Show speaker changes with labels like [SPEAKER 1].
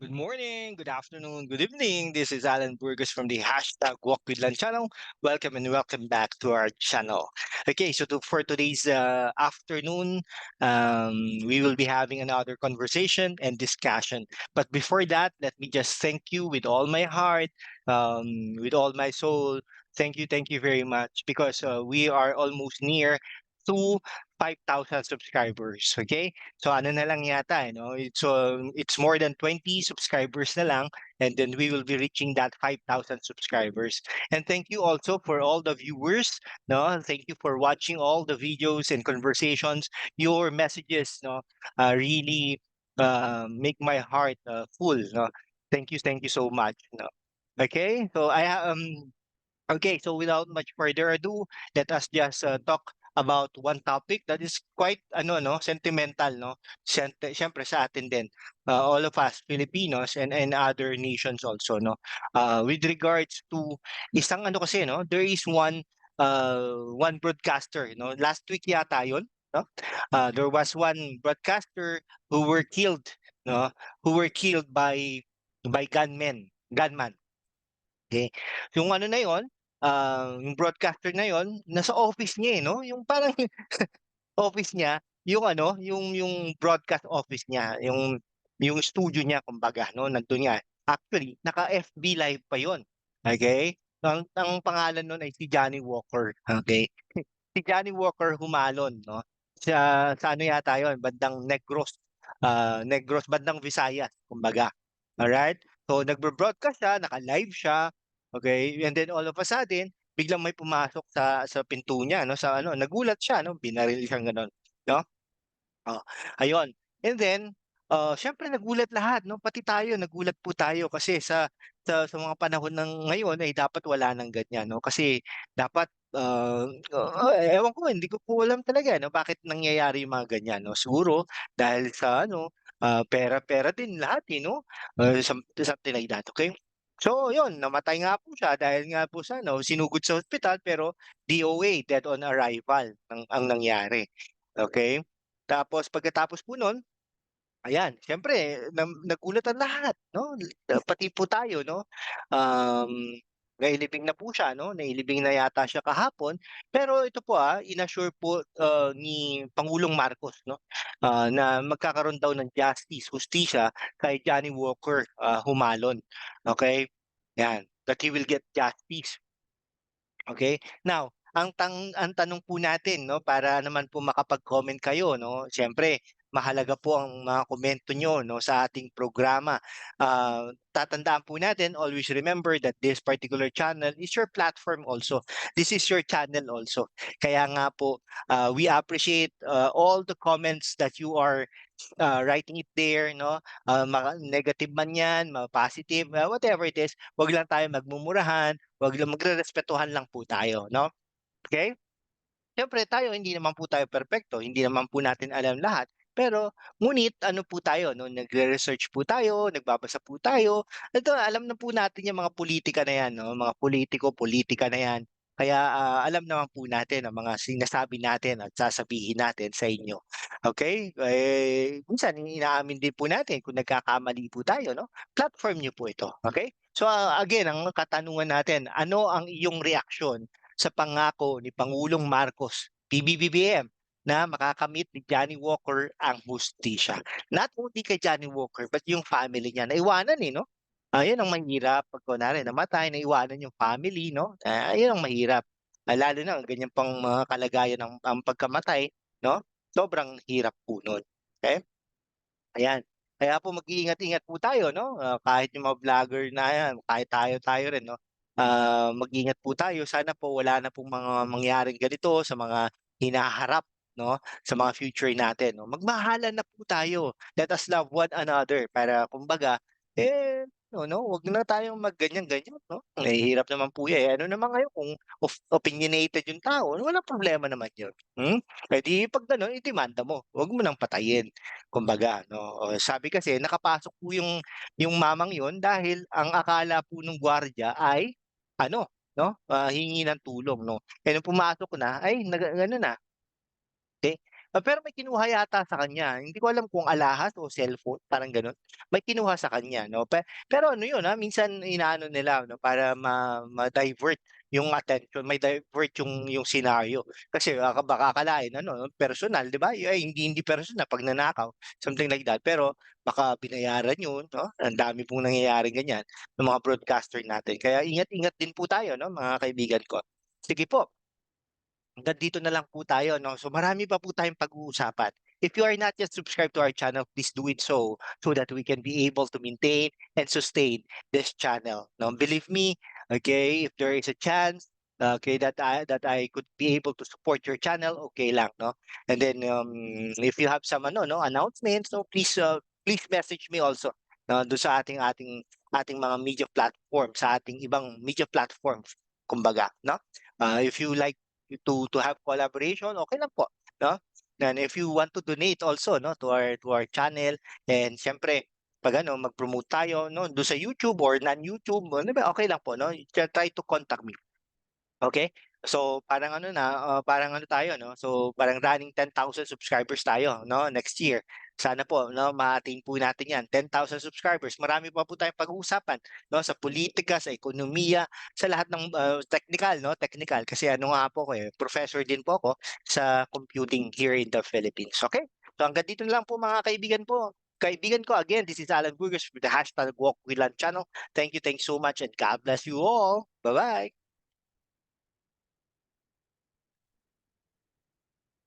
[SPEAKER 1] Good morning, good afternoon, good evening. This is Alan Burgos from the hashtag Walk with Lan channel. Welcome and welcome back to our channel. Okay, so to, for today's uh, afternoon, um, we will be having another conversation and discussion. But before that, let me just thank you with all my heart, um, with all my soul. Thank you, thank you very much because uh, we are almost near to 5,000 subscribers. Okay? So ano na lang yata, eh, no? It's, um, it's more than 20 subscribers na lang and then we will be reaching that 5,000 subscribers. And thank you also for all the viewers, no? Thank you for watching all the videos and conversations. Your messages, no, uh, really uh, make my heart uh, full, no? Thank you, thank you so much, no? Okay? So I um Okay, so without much further ado, let us just uh, talk about one topic that is quite ano no sentimental no? Siyempre, sa atin din. Uh, all of us Filipinos and and other nations also no? Uh, with regards to isang ano kasi no? There is one uh, one broadcaster no? Last week yata yon no? Uh, there was one broadcaster who were killed no? Who were killed by by gunmen gunman. Okay? Yung ano na yon ah, yung broadcaster na yon nasa office niya, eh, 'no, yung parang office niya, yung ano, yung yung broadcast office niya, yung yung studio niya kumbaga 'no, nandun nga. Actually, naka-FB live pa yon okey? Ang ang pangalan nun ay si Johnny Walker, okey? Si Johnny Walker Humalon 'no, sa sa ano yata yon bandang Negros, ah, Negros, bandang Visayas kumbaga, alright? So nagbo-broadcast siya, naka-live siya, okey, and then all of a sudden, biglang may pumasok sa sa pinto niya 'no, sa ano, nagulat siya 'no, binaril siyang gano'n 'no. Oh, ayun. And then, ah, siyempre nagulat lahat 'no, pati tayo nagulat po tayo kasi sa sa sa mga panahon ng ngayon ay dapat wala ng ganyan 'no, kasi dapat, ah, ah, ewan ko hindi ko po alam talaga 'no, bakit nangyayari yung mga ganyan 'no. Siguro dahil sa ano, ah, pera-pera din lahat, eh, 'no, some something like that, okey? So yun, namatay nga po siya dahil nga po sa ano, sinugod sa ospital pero DOA, dead on arrival ang ang nangyari, okey? Tapos pagkatapos po nun, ayan siyempre nam nagulat ang lahat 'no, pati po tayo 'no. Um, nailibing na po siya 'no, nailibing na yata siya kahapon. Pero ito po, ah, in-assure po, ah, ni Pangulong Marcos 'no, ah, na magkakaroon daw ng justice, hustisya kay Johnny Walker, ah, Humalon, okey? 'Yan, that he will get justice. Okay? Now, ang tang ang tanong po natin 'no, para naman po makapag-comment kayo 'no, siyempre mahalaga po ang mga komento niyo 'no, sa ating programa. Ah, tatandaan po natin, always remember that this particular channel is your platform also. This is your channel also. Kaya nga po, ah, we appreciate, ah, all the comments that you are, ah, writing it there 'no, maka negative man 'yan, ma-positive, ah, whatever it is, 'wag lang tayo magmumurahan, 'wag lang magrerespetuhan lang po tayo 'no. Okey? Siyempre tayo hindi naman po tayo perpekto, hindi naman po natin alam lahat. Pero ngunit ano po tayo 'no, nagre-research po tayo, nagbabasa po tayo. Ito alam na po natin yang mga pulitika na 'yan 'no, mga politiko, politika na 'yan. Kaya, ah, alam naman po natin ang mga sinasabi natin at sasabihin natin sa inyo, okey? Eh, minsan inaamin din po natin kung nagkakamali po tayo 'no, platform niyo po ito, okey? So, ah, again ang katanungan natin, ano ang iyong reaksyon sa pangako ni Pangulong Marcos, PBBM, na makakamit ni Johnny Walker ang hustisya. Not only kay Johnny Walker but yung family niya, naiwanan, eh, 'no? Ah, yun ang mahirap 'pag kunwari namatay, naiwanan yung family 'no, ah, yun ang mahirap. Ah, lalo na ganyan pang mga kalagayan ng ang pagkamatay 'no, sobrang hirap po nun, okey? Ayan, kaya po mag-iingat-ingat po tayo 'no, ah, kahit yung mga vlogger na 'yan, kahit tayo-tayo rin 'no, ah, mag-ingat po tayo. Sana po wala na pong mga mangyaring ganito sa mga hinaharap 'no, sa mga future natin 'no. Magmahalan na po tayo. Let us love one another para kumbaga, eh, ano 'no, 'wag na tayong mag ganyan-ganyan 'no. Mahihirap naman po 'yan, eh, ano naman ngayon kung opinionated yung tao, walang problema naman yun, hmm? Eh, di 'pag gano'n idemanda mo, 'wag mo ng patayin kumbaga 'no. Sabi kasi nakapasok po yung yung mamang yun dahil ang akala po nung gwardiya ay ano 'no, ah, hingi ng tulong 'no. Eh, nung pumasok na ay nag ano na, okey, Ah, pero may kinuha yata sa kanya, hindi ko alam kung alahas o cellphone, parang gano'n. May kinuha sa kanya 'no, pe pero ano 'yun, ah, minsan inaano nila 'no, para ma ma-divert yung attention, may divert yung yung senaryo. Kasi, ah, baka akalain ano 'no, personal 'di ba? Ay hindi hindi personal, pagnanakaw, something like that. Pero baka binayaran 'yun 'no, ang dami pong nangyayaring ganyan ng mga broadcaster natin. Kaya ingat-ingat din po tayo 'no, mga kaibigan ko. Sige po. Hanggang dito na lang po tayo 'no. So marami pa po tayong pag-uusapan. If you are not yet subscribed to our channel, please do it so, so that we can be able to maintain and sustain this channel, no. Believe me, okay, if there is a chance, okay, that I that I could be able to support your channel, okay lang 'no. And then, um, if you have some ano 'no, announcements, so please, uh, please message me also, no, dun sa ating ating ating mga media platform, sa ating ibang media platforms kumbaga 'no. Ah, if you like to to have collaboration, okay lang po, 'no? And if you want to donate also 'no, to our to our channel and siyempre 'pag ano mag-promote tayo 'no, dun sa YouTube or non-YouTube, ano ba, okey lang po 'no, try to contact me. Okay? So parang ano na, ah, parang ano tayo 'no, so parang running 10,000 subscribers tayo 'no, next year. Sana po 'no, ma-attain po natin 'yan, 10,000 subscribers. Marami pa po tayong pag-uusapan 'no, sa politika, sa ekonomiya, sa lahat ng, ah, technical 'no, technical kasi ano nga po ako, eh, professor din po ako sa computing here in the Philippines, okay? So hanggang dito lang po mga kaibigan po kaibigan ko. Again, this is Alan Burgos with the hashtag Walk with Lan channel. Thank you, thanks so much and God bless you all. Bye-bye.